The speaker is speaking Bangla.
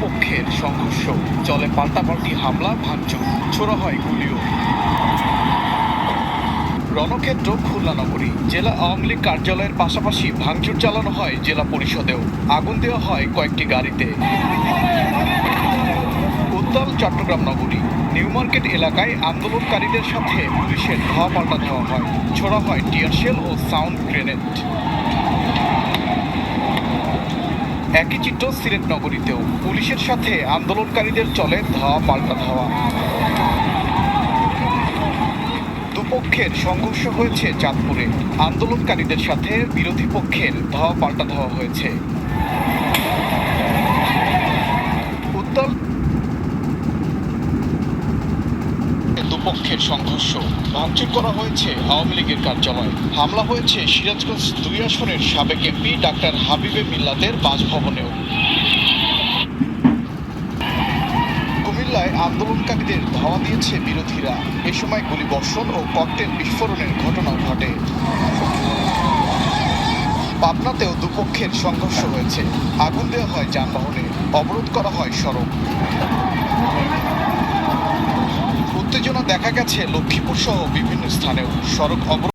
দুপক্ষের সংঘর্ষ। চলে পাল্টাপাল্টি হামলা, ভাঙচুর, ছোড়া হয় গুলিও। রণক্ষেত্র খুলনা নগরী। জেলা আওয়ামী লীগ কার্যালয়ের পাশাপাশি ভাঙচুর চালানো হয় জেলা পরিষদেও। আগুন দেওয়া হয় কয়েকটি গাড়িতে। উত্তাল চট্টগ্রাম নগরী। নিউ মার্কেট এলাকায় আন্দোলনকারীদের সাথে পুলিশের ধাওয়া পাল্টা দেওয়া হয়। ছোড়া হয় টিয়ারশেল ও সাউন্ড গ্রেনেড। একই চিত্র সিলেট নগরীতেও পুলিশের সাথে আন্দোলনকারীদের চলে ধাওয়া পাল্টা ধাওয়া দুপক্ষের সংঘর্ষ হয়েছে চাঁদপুরে। আন্দোলনকারীদের সাথে বিরোধী পক্ষের ধাওয়া পাল্টা ধাওয়া হয়েছে উত্তাল দুপক্ষের সংঘর্ষ। ভাঙচুর করা হয়েছে আওয়ামী লীগের কার্যালয়। হামলা হয়েছে সিরাজগঞ্জ দুই আসনের সাবেক এমপি ডাক্তার হাবিবে মিল্লাতের বাসভবনেও। কুমিল্লায় আন্দোলনকারীদের ধাওয়া দিয়েছে বিরোধীরা। এ সময় গুলিবর্ষণ ও ককটেল বিস্ফোরণের ঘটনাও ঘটে। পাবনাতেও দুপক্ষের সংঘর্ষ হয়েছে। আগুন দেওয়া হয় যানবাহনে, অবরোধ করা হয় সড়ক। দেখা গেছে লক্ষ্মীপুর সহ বিভিন্ন স্থানেও। সড়ক অবরোধ